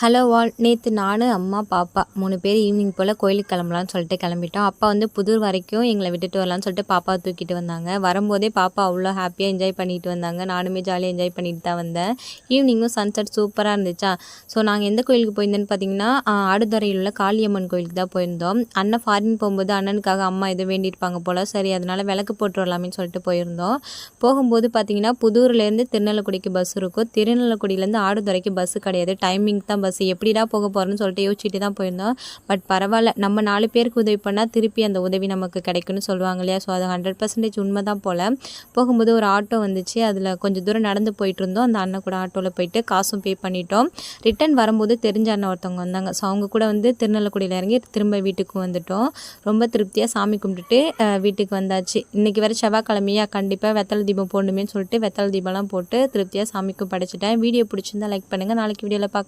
Hello வால் நேற்று நான் அம்மா பாப்பா மூணு பேர் ஈவினிங் போல் கோயிலுக்கு கிளம்பலான்னு சொல்லிட்டு கிளம்பிட்டோம். அப்பா வந்து புதூர் வரைக்கும் எங்களை விட்டுட்டு வரலான்னு சொல்லிட்டு பாப்பாவை தூக்கிட்டு வந்தாங்க. வரும்போதே பாப்பா அவ்வளோ ஹாப்பியாக என்ஜாய் பண்ணிட்டு வந்தாங்க. நானுமே ஜாலியாக என்ஜாய் பண்ணிட்டு தான் வந்தேன். ஈவினிங்கும் சன்செட் சூப்பராக இருந்துச்சா? ஸோ நாங்கள் எந்த கோயிலுக்கு போயிருந்தேன்னு பார்த்தீங்கன்னா ஆடுதுறையில் உள்ள காளியம்மன் கோயிலுக்கு தான் போயிருந்தோம். அண்ணன் ஃபாரின் போகும்போது அண்ணனுக்காக அம்மா எதுவும் வேண்டியிருப்பாங்க போல். சரி அதனால் விளக்கு போட்டு வரலாமேன்னு சொல்லிட்டு போயிருந்தோம். போகும்போது பார்த்தீங்கன்னா புதூர்லேருந்து திருநெல்வேலிக்கு பஸ் இருக்கும். திருநெல்வேலியிலேருந்து ஆடுதுறைக்கு பஸ் கிடையாது. டைமிங் தான் பஸ் எப்படிடா போக போகிறோன்னு சொல்லிட்டு யோசிச்சுட்டு தான் போயிருந்தோம். பட் பரவாயில்ல நம்ம நாலு பேருக்கு உதவி பண்ணால் திருப்பி அந்த உதவி நமக்கு கிடைக்கும்னு சொல்லுவாங்க இல்லையா? ஸோ அது ஹண்ட்ரட் பர்சன்டேஜ் உண்மை தான் போல். போகும்போது ஒரு ஆட்டோ வந்துச்சு. அதில் கொஞ்சம் தூரம் நடந்து போயிட்டு இருந்தோம். அந்த அண்ணன் கூட ஆட்டோவில் போயிட்டு காசும் பே பண்ணிட்டோம். ரிட்டன் வரும்போது தெரிஞ்ச அண்ணன் ஒருத்தவங்க வந்தாங்க. ஸோ அவங்க கூட வந்து திருநெல்வேலியில் இறங்கி திரும்ப வீட்டுக்கு வந்துட்டோம். ரொம்ப திருப்தியாக சாமி கும்பிட்டுட்டு வீட்டுக்கு வந்தாச்சு. இன்றைக்கி வர செவ்வாய்க்கிழமையா கண்டிப்பாக வெத்தலை தீபம் போடணுமேனு சொல்லிட்டு வெத்தலை தீபம்லாம் போட்டு திருப்தியாக சாமிக்கும் படைச்சிட்டேன். வீடியோ பிடிச்சிருந்தா லைக் பண்ணுங்கள் நாளைக்கு வீடியோவில் பார்க்கலாம்